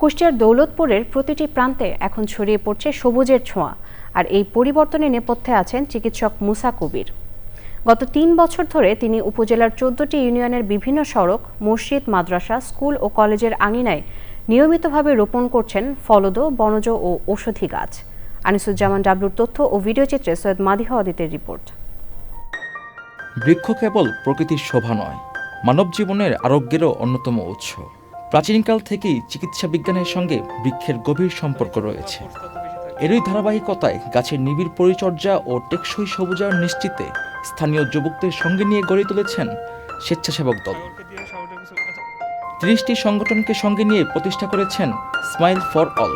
কুষ্টিয়ার দৌলতপুরের প্রতিটি প্রান্তে এখন ছড়িয়ে পড়ছে সবুজের ছোঁয়া, আর এই পরিবর্তনের নেপথ্যে আছেন চিকিৎসক মুসা কবির। গত তিন বছর ধরে তিনি উপজেলার চোদ্দটি ইউনিয়নের বিভিন্ন সড়ক, মসজিদ, মাদ্রাসা, স্কুল ও কলেজের আঙিনায় নিয়মিতভাবে রোপণ করছেন ফলদ, বনজ ও ঔষধি গাছ। আনিসুজ্জামান ডাবলুর তথ্য ও ভিডিওচিত্রে সৈয়দ মাদিহ অদিতের রিপোর্ট। বৃক্ষ কেবল প্রকৃতির শোভা নয় মানব জীবনের আরোগ্যেরও অন্যতম উৎস। প্রাচীনকাল থেকেই চিকিৎসা বিজ্ঞানের সঙ্গে বৃক্ষের গভীর সম্পর্ক রয়েছে। এরই ধারাবাহিকতায় গাছের নিবিড় পরিচর্যা ও টেকসই সবুজায়ন নিশ্চিতে স্থানীয় যুবকদের সঙ্গে নিয়ে গড়ে তুলেছেন স্বেচ্ছাসেবক দল। ত্রিশটি সংগঠনকে সঙ্গে নিয়ে প্রতিষ্ঠা করেছেন স্মাইল ফর অল।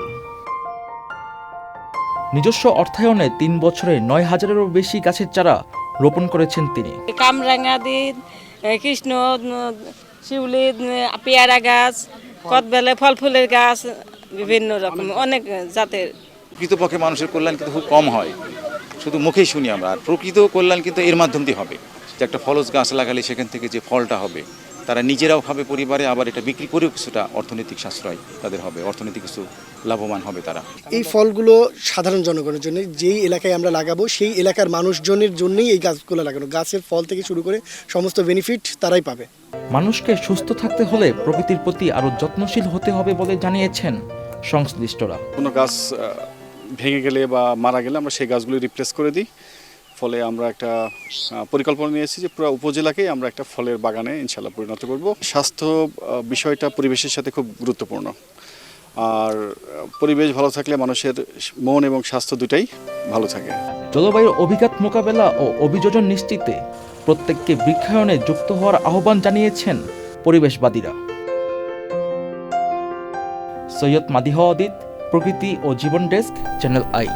নিজস্ব অর্থায়নে তিন বছরে নয় হাজারেরও বেশি গাছের চারা রোপণ করেছেন তিনি। কামরাঙা দিন, কৃষ্ণ শিউলি পেয়ারা গাছ, কদবেলে ফল ফুলের গাছ, বিভিন্ন রকম, অনেক জাতের। প্রকৃতপক্ষে মানুষের কল্যাণ কিন্তু খুব কম হয়। শুধু মুখেই শুনি আমরা, আর প্রকৃত কল্যাণ কিন্তু এর মাধ্যম দিয়ে হবে। যে একটা ফলস গাছ লাগালে সেখান থেকে যে ফলটা হবে, তারা নিজেরাও খাবে পরিবারে, আবার এটা বিক্রি করেও কিছুটা অর্থনৈতিক সাশ্রয় তাদের হবে। অর্থনৈতিক কিছু লাভবান হবে তারা। এই ফলগুলো সাধারণ জনগণের জন্য যেই এলাকায় আমরা লাগাবো সেই এলাকার মানুষজনের জন্যই এই গাছগুলো লাগানো। গাছের ফল থেকে শুরু করে সমস্ত বেনিফিট তারাই পাবে। মানুষকে সুস্থ থাকতে হলে প্রকৃতির প্রতি আরও যত্নশীল হতে হবে বলে জানিয়েছেন সংশ্লিষ্টরা। কোনো গাছ ভেঙে গেলে বা মারা গেলে আমরা সেই গাছগুলি রিপ্লেস করে দিই। ফলে আমরা একটা পরিকল্পনা নিয়েছি যে পুরো উপজেলাকেই আমরা একটা ফলের বাগানে ইনশাল্লাহ পরিণত করব। স্বাস্থ্য বিষয়টা পরিবেশের সাথে খুব গুরুত্বপূর্ণ। আর পরিবেশ ভালো থাকলে মানুষের মন এবং স্বাস্থ্য দুটাই ভালো থাকে। জলবায়ুর অভিঘাত মোকাবেলা ও অভিযোজন নিশ্চিতে প্রত্যেককে বৃক্ষায়নে যুক্ত হওয়ার আহ্বান জানিয়েছেন পরিবেশবাদীরা। সৈয়দ মাদিহ অদিত প্রকৃতি ও জীবন ডেস্ক, চ্যানেল আই।